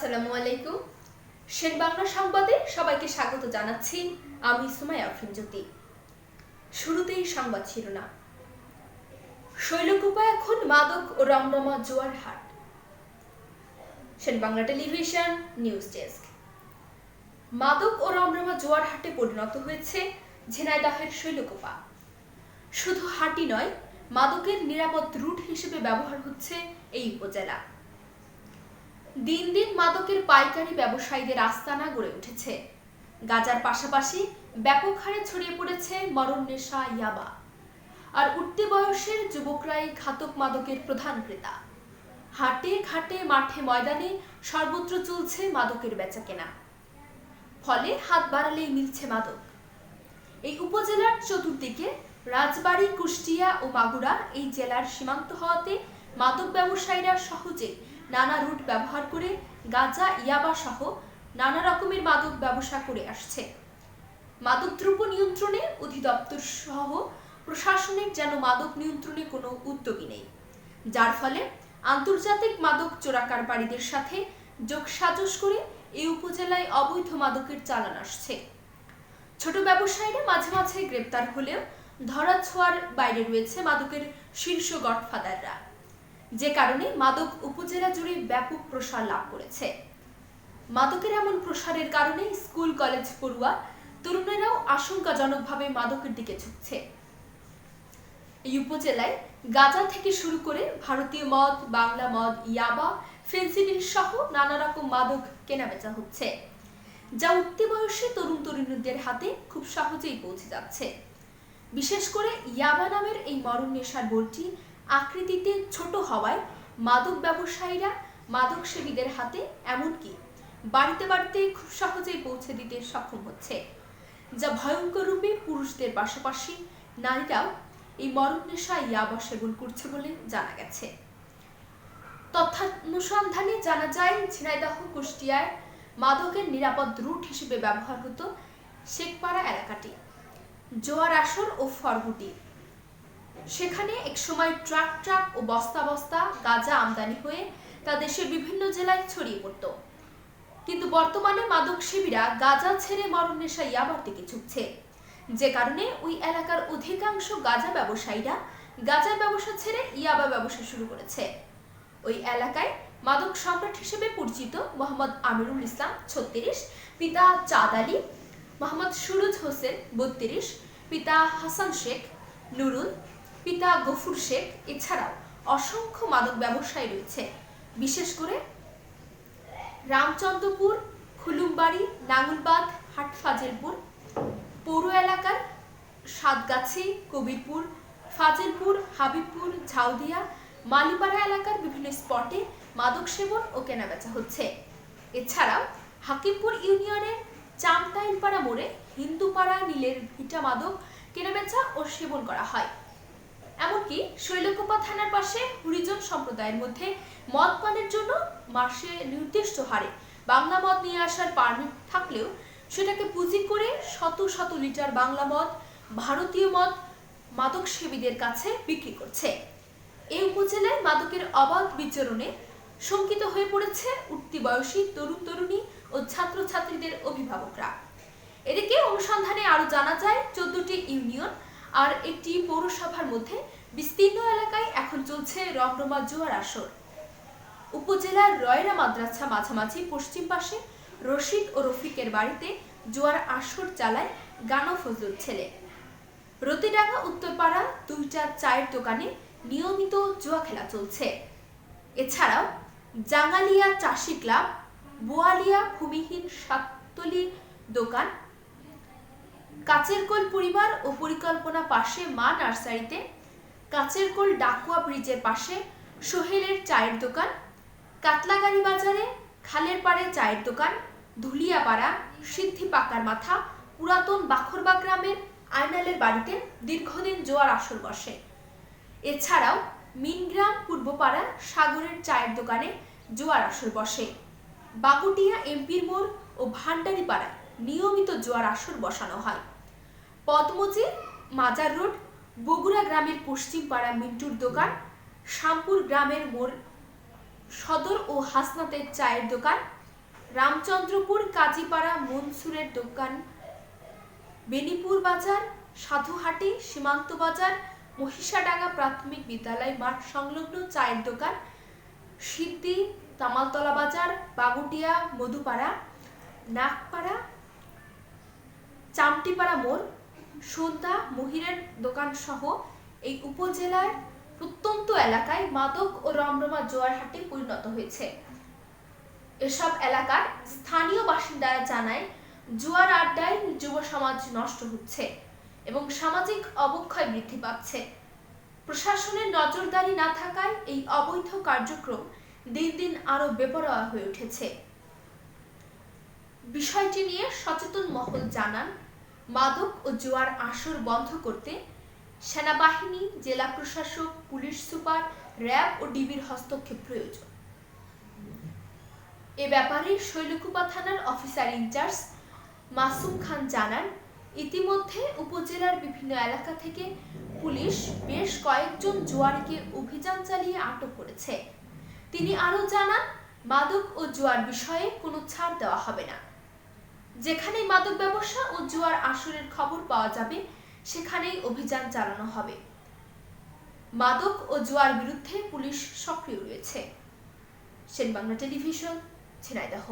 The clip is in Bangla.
আসসালামু আলাইকুম। শেখ বাংলা সংবাদে সবাইকে স্বাগত জানাচ্ছি আমি সুমাই আফরিন জ্যোতি শুরুতেই সংবাদ শিরোনাম। শৈলকুপা এখন মাদক ও রমরমা জোয়ার হাট। Bangla television, news desk. মাদক ও রমরমা জোয়ার হাটে পরিণত হয়েছে ঝিনাইদহের শৈলকুপা। শুধু হাটি নয়, মাদকের নিরাপদ রুট হিসেবে ব্যবহার হচ্ছে এই উপজেলা। দিন দিন মাদকের পাইকারি ব্যবসায়ীদের আস্তানা গড়ে উঠেছে। গাজার পাশাপাশি ব্যাপক হারে ছড়িয়ে পড়েছে মরণ নেশা ইয়াবা। আর উঠতি বয়সের যুবকরাই ঘাতক মাদকের প্রধান ক্রেতা। হাটে ঘাটে, মাঠে ময়দানে সর্বত্র চলছে মাদকের বেচাকেনা। ফলে হাত বাড়ালেই মিলছে মাদক। এই উপজেলার চতুর্দিকে রাজবাড়ী, কুষ্টিয়া ও মাগুরা এই জেলার সীমান্ত হওয়াতে মাদক ব্যবসায়ীরা সহজে নানা রুট ব্যবহার করে গাঁজা, ইয়াবা সহ নানা রকমের মাদক ব্যবসা করে আসছে। মাদকদ্রব্য নিয়ন্ত্রণে অধিদপ্তর সহ প্রশাসনের যেন মাদক নিয়ন্ত্রণে কোনো উদ্যোগী নেই। যার ফলে আন্তর্জাতিক মাদক চোরাকারবারীদের সাথে যোগসাজশ করে এই উপজেলায় অবৈধ মাদকের চালান আসছে। ছোট ব্যবসায়ীরা মাঝে মাঝে গ্রেপ্তার হলেও ধরা ছোঁয়ার বাইরে রয়েছে মাদকের শীর্ষ গডফাদাররা। যে কারণে মাদক উপজেলা জুড়ে ব্যাপক প্রসার লাভ করেছে। মাদকের এমন প্রসারের কারণে স্কুল, কলেজ পড়ুয়া, তরুণেরাও আশঙ্কাজনকভাবে মাদকের দিকে ঝুঁকছে। এই উপজেলায় গাজা থেকে শুরু করে ভারতীয় মদ, বাংলা মদ, ইয়াবা, ফেন্সিডিল সহ নানা রকম মাদক কেনাবেচা হচ্ছে, যা উঠতি বয়সে তরুণ তরুণীদের হাতে খুব সহজেই পৌঁছে যাচ্ছে। বিশেষ করে ইয়াবা নামের এই মরণ নেশার বইটি আকৃতিতে ছোট হওয়ায় মাদক ব্যবসায়ীরা মাদক সেবীদের হাতে এমনকি বাড়িতে বাড়িতে খুব সহজেই পৌঁছে দিতে সক্ষম হচ্ছে, যা ভয়ঙ্কর রূপে পুরুষদের পাশাপাশি নারীরাও এই মরণ নেশা ইয়াবা সেবন করছে বলে জানা গেছে। তথ্যানুসন্ধানে জানা যায়, ঝিনাইদহ, কুষ্টিয়ায় মাদকের নিরাপদ রুট হিসেবে ব্যবহার হতো শেখপাড়া এলাকাটি। জোয়ার আসর ও ফরগুটি সেখানে একসময় ট্রাক ট্রাক ও বস্তা বস্তা গাঁজা আমদানি হয়ে তা দেশের বিভিন্ন জেলায় ছড়িয়ে পড়ত। কিন্তু বর্তমানে মাদক সেবীরা গাঁজা ছেড়ে মরণ নেশা ইয়াবার দিকে ঝুঁকছে যে কারণে ওই এলাকার অধিকাংশ গাঁজা ব্যবসায়ীরা গাঁজার ব্যবসা ছেড়ে ইয়াবা ব্যবসা শুরু করেছে। ওই এলাকায় মাদক সম্রাট হিসেবে পরিচিত মোহাম্মদ আমিরুল ইসলাম ছত্রিশ, পিতা চাঁদ আলী, মোহাম্মদ সুরজ হোসেন বত্রিশ, পিতা হাসান শেখ, নুরুল পিতা গফুর শেখ, এছাড়াও অসংখ্য মাদক ব্যবসায়ী রয়েছে। বিশেষ করে রামচন্দ্রপুর, খুলুমবাড়ি, নাঙ্গুলবাদ, হাটফাজিলপুর, পৌর এলাকার সাতগাছি, কবিরপুর, ফাজিলপুর, হাবিবপুর, ঝাউদিয়া, মালিপাড়া এলাকার বিভিন্ন স্পটে মাদক সেবন ও কেনাবেচা হচ্ছে। এছাড়াও হাকিমপুর ইউনিয়নের চামটাইলপাড়া মোড়ে হিন্দুপাড়া নীলের ভিটা মাদক কেনাবেচা ও সেবন করা হয়। এমনকি শৈলকুপা থানার পাশে হরিজন সম্প্রদায়ের মধ্যে মদ পানের জন্য মাসে নির্দিষ্ট হারে বাংলা মদ নিয়ে আসার পারমিট থাকলেও সেটাকে পুঁজি করে শত শত লিটার বাংলা মদ, ভারতীয় মদ মাদক সেবীদের কাছে বিক্রি করছে। এই উপজেলায় মাদকের অবাধ বিচরণে শঙ্কিত হয়ে পড়েছে উঠতি বয়সী তরুণ তরুণী ও ছাত্রছাত্রীদের অভিভাবকরা। এদিকে অনুসন্ধানে আরও জানা যায়, চোদ্দটি ইউনিয়ন আর একটি পৌরসভার মধ্যে বিস্তীর্ণ এলাকায় এখন চলছে রমরমা জোয়ার আসর। উপজেলার রয়রা মাদ্রাসা মাঝামাঝি পশ্চিম পাশে রশিদ ও রফিকের বাড়িতে জোয়ার আসর চালায় গানো ফজলুর ছেলে। রতিডাঙ্গা উত্তরপাড়া দুইটা চায়ের দোকানে নিয়মিত জুয়া খেলা চলছে। এছাড়াও জাঙ্গালিয়া চাষি ক্লাব, বোয়ালিয়া ভূমিহীন সাততলি দোকান কাচেরকোল পরিবার ও পরিকল্পনা পাশে মা নার্সারিতে কাচেরকোল ডাকুয়া ব্রিজের পাশে সোহেলের চায়ের দোকান, কাতলাগাড়ি বাজারে খালের পাড়ে চায়ের দোকান, ধুলিয়াপাড়া সিদ্ধি পাকার মাথা, পুরাতন বাখরবা গ্রামের আয়নালের বাড়িতে দীর্ঘদিন জোয়ার আসর বসে। এছাড়াও মিনগ্রাম পূর্বপাড়া সাগরের চায়ের দোকানে জোয়ার আসর বসে। বাগুটিয়া এমপির মোড় ও ভান্ডারি পাড়ায় নিয়মিত জোয়ার আসর বসানো হয়। পদ্মজি মাজার রোড, বগুড়া গ্রামের পশ্চিম পাড়া মিন্টুর দোকান শামপুর গ্রামের মোড় সদর ও হাসনাতের চায়ের দোকান, রামচন্দ্রপুর কাজীপাড়া মনসুরের দোকান, বেনিপুর বাজার, সাধুহাটি, সীমান্ত বাজার, মহিষাডাঙ্গা প্রাথমিক বিদ্যালয় মাঠ সংলগ্ন চায়ের দোকান সিদ্ধি তামালতলা বাজার, বাগুটিয়া, মধুপাড়া, নাগপাড়া চামটিপাড়া মোড় সন্ধ্যা মহিরের দোকান সহ এই উপজেলার প্রত্যন্ত এলাকায় মাদক ও রমরমা জোয়ারহাটে পরিণত হয়েছে। এসব এলাকার স্থানীয় বাসিন্দারা জানায়, জুয়ার আড্ডায় যুব সমাজ নষ্ট হচ্ছে এবং সামাজিক অবক্ষয় বৃদ্ধি পাচ্ছে। প্রশাসনের নজরদারি না থাকায় এই অবৈধ কার্যক্রম দিন দিন আরও বেপরোয়া হয়ে উঠেছে। বিষয়টি নিয়ে সচেতন মহল জানান, মাদক ও জুয়ার আসর বন্ধ করতে সেনাবাহিনী, জেলা প্রশাসক, পুলিশ সুপার, র্যাব ও ডিবির হস্তক্ষেপ প্রয়োজন। এ ব্যাপারে শৈলকুপা থানার অফিসার ইনচার্জ মাসুম খান জানান, ইতিমধ্যে উপজেলার বিভিন্ন এলাকা থেকে পুলিশ বেশ কয়েকজন জোয়ারকে অভিযান চালিয়ে আটক করেছে। তিনি আরও জানান, মাদক ও জোয়ার বিষয়ে কোনো ছাড় দেওয়া হবে না। যেখানেই মাদক ব্যবসা ও জুয়ার আসরের খবর পাওয়া যাবে, সেখানেই অভিযান চালানো হবে। মাদক ও জুয়ার বিরুদ্ধে পুলিশ সক্রিয় রয়েছে। সেন বাংলা টেলিভিশন, ঝিনাইদহ।